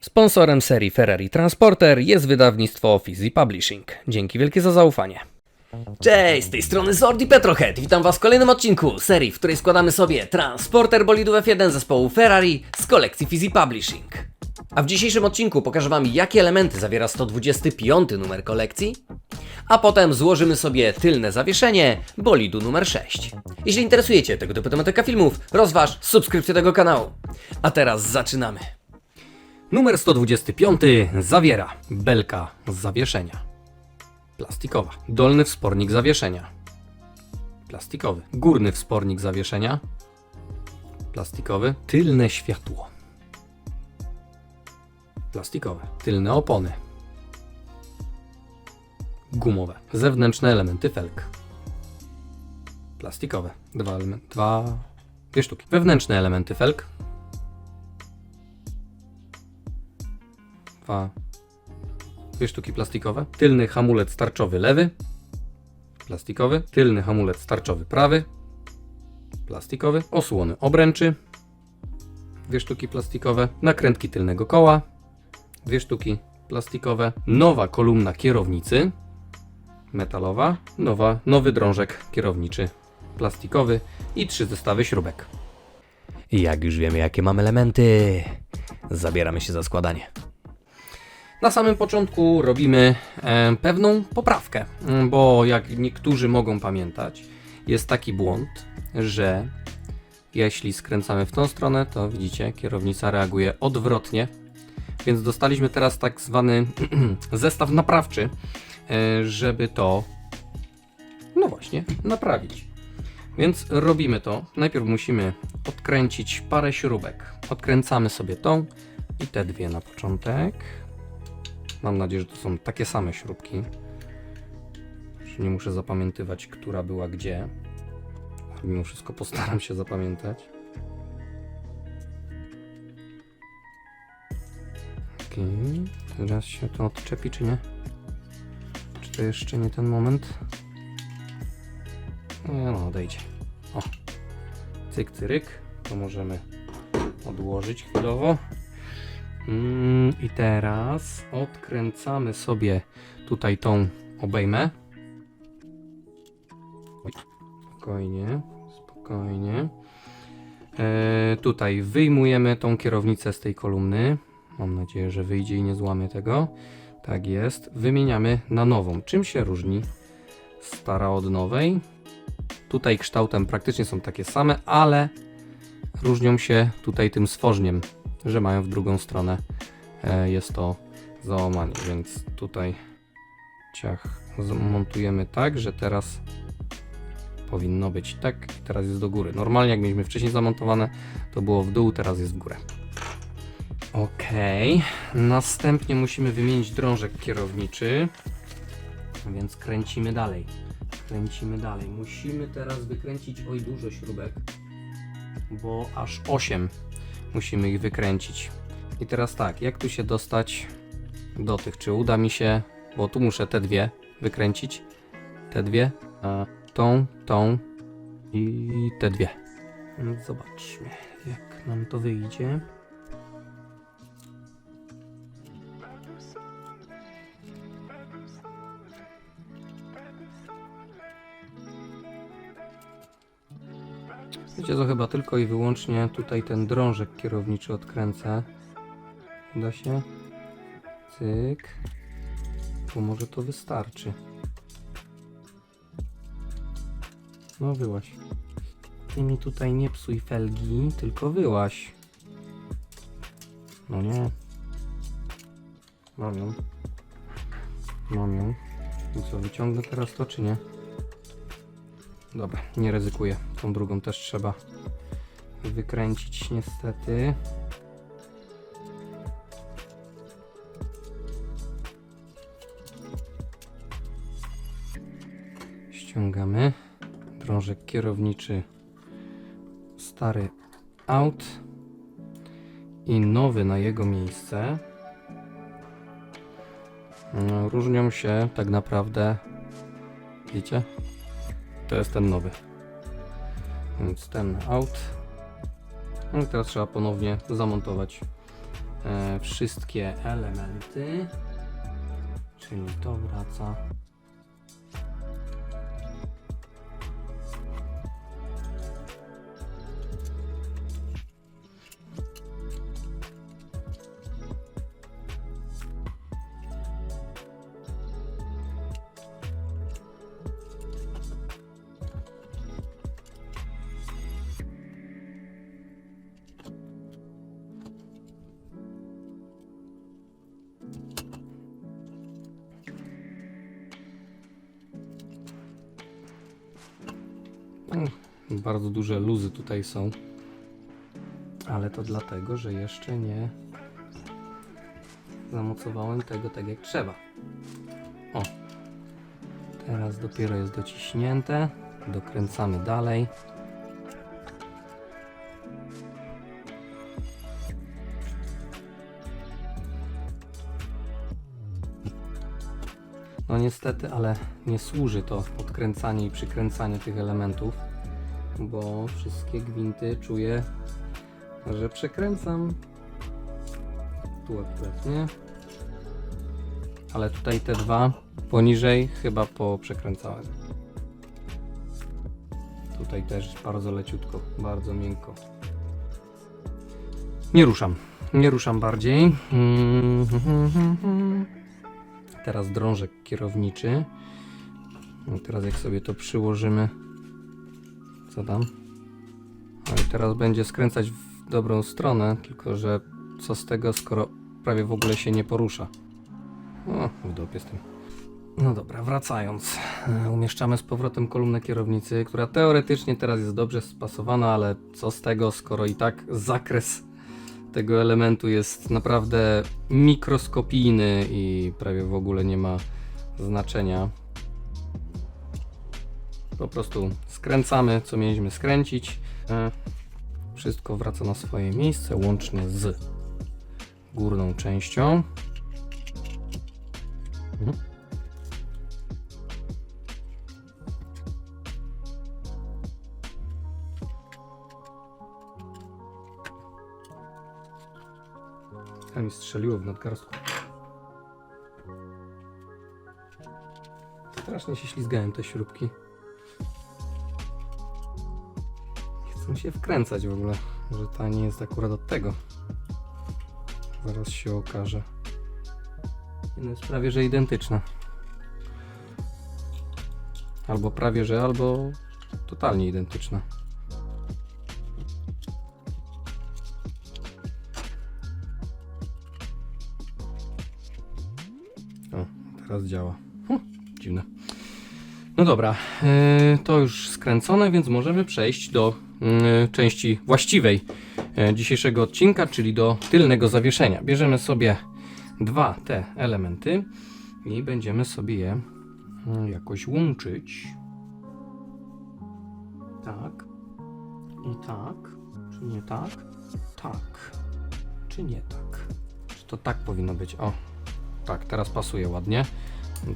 Sponsorem serii Ferrari Transporter jest wydawnictwo Fizzy Publishing. Dzięki wielkie za zaufanie. Cześć, z tej strony Zordi Petrohead. Witam Was w kolejnym odcinku serii, w której składamy sobie transporter bolidów F1 zespołu Ferrari z kolekcji Fizzy Publishing. A w dzisiejszym odcinku pokażę Wam, jakie elementy zawiera 125 numer kolekcji, a potem złożymy sobie tylne zawieszenie bolidu numer 6. Jeśli interesujecie tego typu tematyka filmów, rozważ subskrypcję tego kanału. A teraz zaczynamy. Numer 125 zawiera belka z zawieszenia. Plastikowa. Dolny wspornik zawieszenia. Plastikowy. Górny wspornik zawieszenia. Plastikowy. Tylne światło. Plastikowe. Tylne opony. Gumowe. Zewnętrzne elementy felg. Plastikowe. Dwa elementy. Dwa. Dwie sztuki. Wewnętrzne elementy felg. Dwa. Dwie sztuki plastikowe. Tylny hamulec tarczowy lewy. Plastikowy. Tylny hamulec tarczowy prawy. Plastikowy. Osłony obręczy. Dwie sztuki plastikowe. Nakrętki tylnego koła. Dwie sztuki plastikowe. Nowa kolumna kierownicy. Metalowa. Nowa, nowy drążek kierowniczy. Plastikowy. I trzy zestawy śrubek. Jak już wiemy, jakie mamy elementy, zabieramy się za składanie. Na samym początku robimy e, pewną poprawkę, m, bo jak niektórzy mogą pamiętać, jest taki błąd, że jeśli skręcamy w tą stronę, to widzicie, kierownica reaguje odwrotnie. Więc dostaliśmy teraz tak zwany zestaw naprawczy, e, żeby to, no właśnie, naprawić. Więc robimy to. Najpierw musimy odkręcić parę śrubek. Odkręcamy sobie tą i te dwie na początek. Mam nadzieję, że to są takie same śrubki. Że nie muszę zapamiętywać, która była gdzie. Mimo wszystko postaram się zapamiętać. Okej, teraz się to odczepi, czy nie? Czy to jeszcze nie ten moment? Nie no, odejdzie. O, cyk, cyryk. To możemy odłożyć chwilowo. Mm, I teraz odkręcamy sobie tutaj tą obejmę. Oj, Spokojnie, spokojnie. E, tutaj wyjmujemy tą kierownicę z tej kolumny. Mam nadzieję, że wyjdzie i nie złamie tego. Tak jest. Wymieniamy na nową. Czym się różni stara od nowej? Tutaj kształtem praktycznie są takie same, ale różnią się tutaj tym stworzniem, że mają w drugą stronę e, jest to załamanie, więc tutaj ciach zmontujemy tak, że teraz powinno być tak teraz jest do góry. Normalnie jak mieliśmy wcześniej zamontowane, to było w dół, teraz jest w górę. Ok, następnie musimy wymienić drążek kierowniczy, więc kręcimy dalej. Kręcimy dalej. Musimy teraz wykręcić oj dużo śrubek, bo aż 8 musimy ich wykręcić. I teraz tak, jak tu się dostać do tych? Czy uda mi się, bo tu muszę te dwie wykręcić, te dwie, tą, tą i te dwie. Zobaczmy, jak nam to wyjdzie. Wiecie co, chyba tylko i wyłącznie tutaj ten drążek kierowniczy odkręcę. Uda się? Cyk. Bo może to wystarczy. No wyłaś. Ty mi tutaj nie psuj felgi, tylko wyłaś. No nie. Mam ją. Mam ją. I co, wyciągnę teraz to czy nie? Dobra, nie ryzykuję. Tą drugą też trzeba wykręcić niestety. Ściągamy. Drążek kierowniczy stary out i nowy na jego miejsce. No, Różnią się tak naprawdę. Widzicie? To jest ten nowy. Więc ten out. No i teraz trzeba ponownie zamontować e, wszystkie elementy. Czyli to wraca. Bardzo duże luzy tutaj są. Ale to dlatego, że jeszcze nie zamocowałem tego tak jak trzeba. O. Teraz dopiero jest dociśnięte. Dokręcamy dalej. Niestety, ale nie służy to odkręcanie i przykręcanie tych elementów, bo wszystkie gwinty czuję, że przekręcam. Tu akurat nie. Ale tutaj te dwa poniżej chyba poprzekręcałem. Tutaj też bardzo leciutko, bardzo miękko. Nie ruszam. Nie ruszam bardziej. Mm, Teraz drążek kierowniczy. No i teraz jak sobie to przyłożymy. Co tam? No i teraz będzie skręcać w dobrą stronę, tylko że co z tego, skoro prawie w ogóle się nie porusza. O, w dupie z tym. No dobra, wracając. E, Umieszczamy z powrotem kolumnę kierownicy, która teoretycznie teraz jest dobrze spasowana, ale co z tego, skoro i tak zakres tego elementu jest naprawdę mikroskopijny i prawie w ogóle nie ma znaczenia. Po prostu skręcamy, co mieliśmy skręcić. E, Wszystko wraca na swoje miejsce, łącznie z górną częścią. Mhm. A mi strzeliło w nadgarstku. Strasznie się ślizgają te śrubki. Nie chcę się wkręcać w ogóle, że ta nie jest akurat od tego. Zaraz się okaże. No jest prawie, że identyczna. Albo prawie, że, albo totalnie identyczna. Teraz działa. Hm, dziwne. No dobra, e, to już skręcone, więc możemy przejść do mm, części właściwej e, dzisiejszego odcinka, czyli do tylnego zawieszenia. Bierzemy sobie dwa te elementy i będziemy sobie je jakoś łączyć. Tak. I tak. Czy nie tak? Tak. Czy nie tak? Czy to tak powinno być? O, tak, teraz pasuje ładnie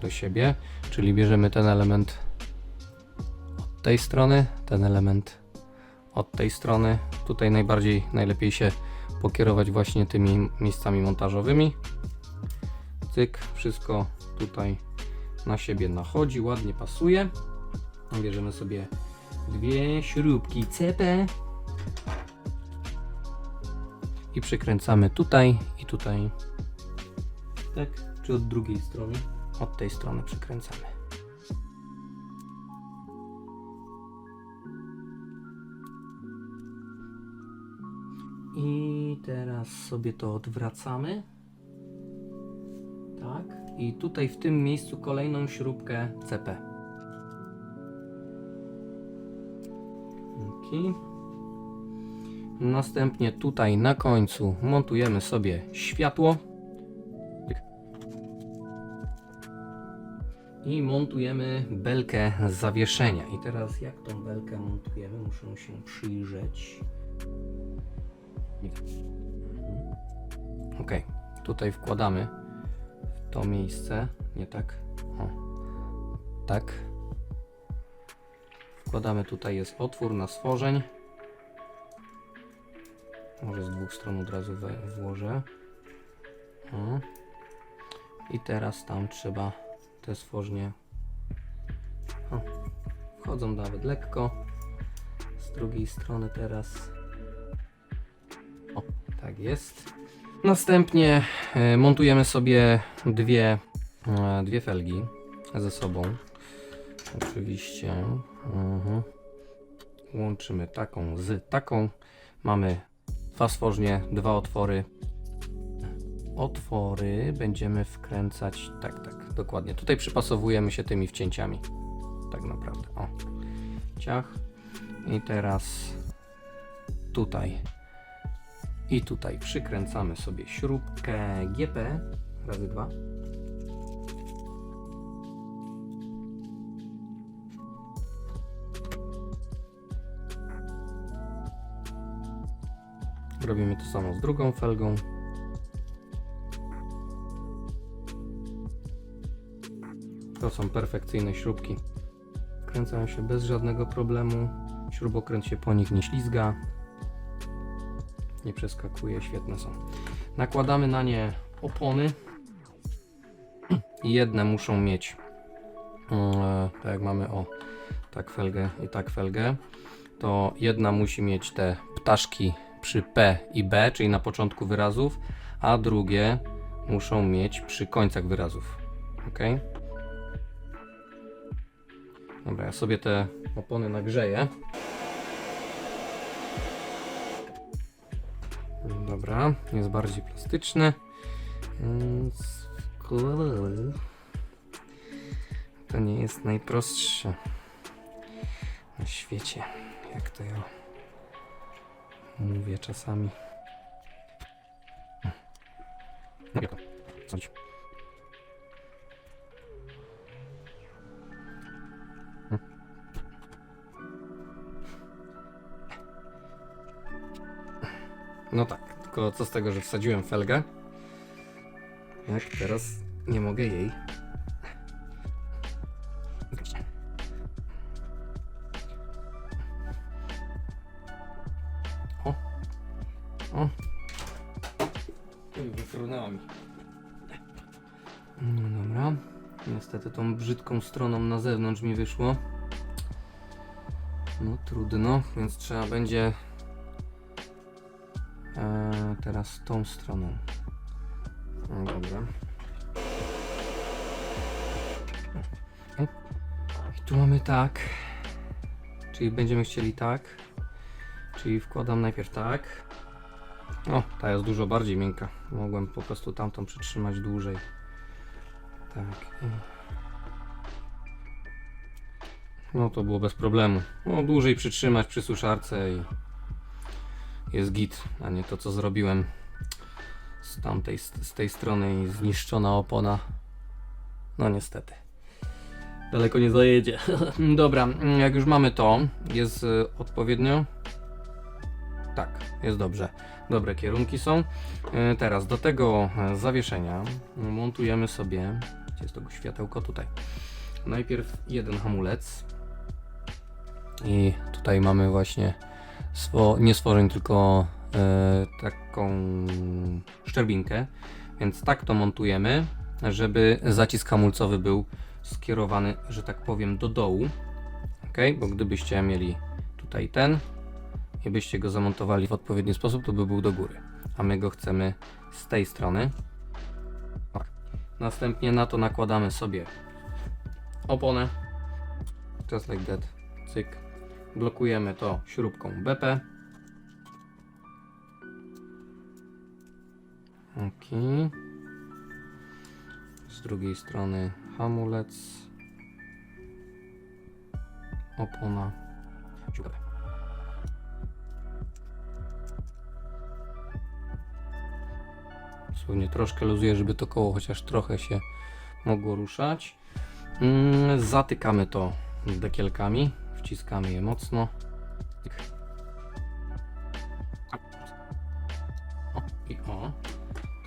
do siebie, czyli bierzemy ten element od tej strony, ten element od tej strony. Tutaj najbardziej, najlepiej się pokierować właśnie tymi miejscami montażowymi. Cyk, wszystko tutaj na siebie nachodzi, ładnie pasuje. Bierzemy sobie dwie śrubki CP i przykręcamy tutaj i tutaj. Tak? Czy od drugiej strony? Od tej strony przykręcamy. I teraz sobie to odwracamy. Tak. I tutaj w tym miejscu kolejną śrubkę CP. Ok. Następnie tutaj na końcu montujemy sobie światło. I montujemy belkę zawieszenia. I teraz jak tą belkę montujemy? Muszę się przyjrzeć. Ok, tutaj wkładamy w to miejsce. Nie tak. O. Tak. Wkładamy tutaj jest otwór na stworzeń. Może z dwóch stron od razu włożę. I teraz tam trzeba te stworznie. O, wchodzą nawet lekko. Z drugiej strony teraz. O, tak jest. Następnie e, montujemy sobie dwie, e, dwie felgi ze sobą. Oczywiście. Mhm. Łączymy taką z taką. Mamy dwa stworznie, dwa otwory. Otwory będziemy wkręcać. Tak, tak, dokładnie. Tutaj przypasowujemy się tymi wcięciami. Tak naprawdę. O. Ciach. I teraz tutaj i tutaj przykręcamy sobie śrubkę GP razy dwa. Robimy to samo z drugą felgą. To są perfekcyjne śrubki. Kręcają się bez żadnego problemu. Śrubokręt się po nich nie ślizga. Nie przeskakuje, świetne są. Nakładamy na nie opony. Jedne muszą mieć, e, tak jak mamy o, tak felgę i tak felgę, to jedna musi mieć te ptaszki przy P i B, czyli na początku wyrazów, a drugie muszą mieć przy końcach wyrazów. Ok? Dobra, ja sobie te opony nagrzeję. Dobra, jest bardziej plastyczny. To nie jest najprostsze na świecie, jak to ja mówię czasami. Mogę to No tak, tylko co z tego, że wsadziłem felgę? Jak teraz nie mogę jej. O! O! Wyfrunęła mi. No dobra. Niestety tą brzydką stroną na zewnątrz mi wyszło. No trudno, więc trzeba będzie teraz tą stroną. No dobra. I tu mamy tak. Czyli będziemy chcieli tak. Czyli wkładam najpierw tak. O, ta jest dużo bardziej miękka. Mogłem po prostu tamtą przytrzymać dłużej. Tak. i- No to było bez problemu. No, dłużej przytrzymać przy suszarce i jest git, a nie to co zrobiłem z tamtej, z tej strony i zniszczona opona. No niestety. Daleko nie zajedzie. Dobra, jak już mamy to, jest y, odpowiednio. Tak, jest dobrze. Dobre kierunki są. Y, Teraz do tego e, zawieszenia montujemy sobie. Gdzie jest to światełko? Tutaj. Najpierw jeden hamulec. I tutaj mamy właśnie swo, nie stworzeń, tylko e, taką szczerbinkę. Więc tak to montujemy, żeby zacisk hamulcowy był skierowany, że tak powiem, do dołu. Ok, bo gdybyście mieli tutaj ten i byście go zamontowali w odpowiedni sposób, to by był do góry. A my go chcemy z tej strony. Następnie na to nakładamy sobie oponę. Just like that. Cyk. Blokujemy to śrubką BP. Ok. Z drugiej strony hamulec. Opona. Dziura. Dosłownie troszkę luzuję, żeby to koło chociaż trochę się mogło ruszać. Mm, zatykamy to dekielkami. Wciskamy je mocno. O, i o.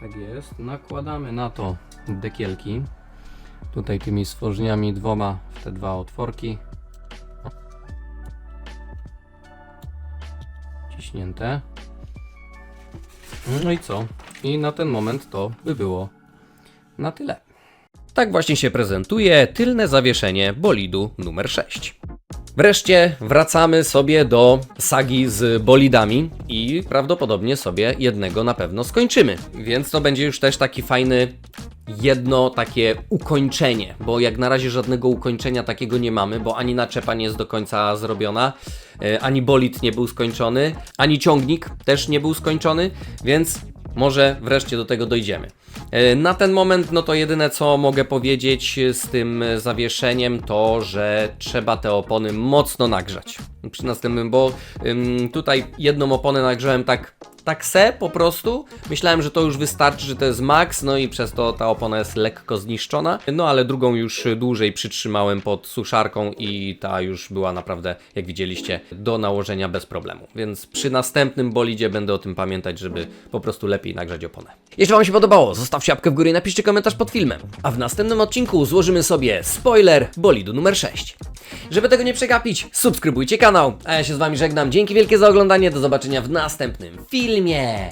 Tak jest. Nakładamy na to dekielki. Tutaj tymi stworzeniami dwoma w te dwa otworki. O. Ciśnięte. No i co? I na ten moment to by było na tyle. Tak właśnie się prezentuje tylne zawieszenie bolidu numer 6. Wreszcie wracamy sobie do sagi z bolidami i prawdopodobnie sobie jednego na pewno skończymy. Więc to będzie już też taki fajny jedno takie ukończenie, bo jak na razie żadnego ukończenia takiego nie mamy, bo ani naczepa nie jest do końca zrobiona, e, ani bolid nie był skończony, ani ciągnik też nie był skończony, więc może wreszcie do tego dojdziemy. E, Na ten moment, no to jedyne co mogę powiedzieć z tym zawieszeniem, to że trzeba te opony mocno nagrzać. Przy następnym, bo tutaj jedną oponę nagrzałem tak, tak se po prostu. Myślałem, że to już wystarczy, że to jest max, no i przez to ta opona jest lekko zniszczona. No ale drugą już dłużej przytrzymałem pod suszarką i ta już była naprawdę, jak widzieliście, do nałożenia bez problemu. Więc przy następnym bolidzie będę o tym pamiętać, żeby po prostu lepiej nagrzać oponę. Jeśli Wam się podobało, zostawcie łapkę w górę i napiszcie komentarz pod filmem. A w następnym odcinku złożymy sobie spoiler bolidu numer 6. Żeby tego nie przegapić, subskrybujcie kanał. A ja się z Wami żegnam. Dzięki wielkie za oglądanie. Do zobaczenia w następnym filmie.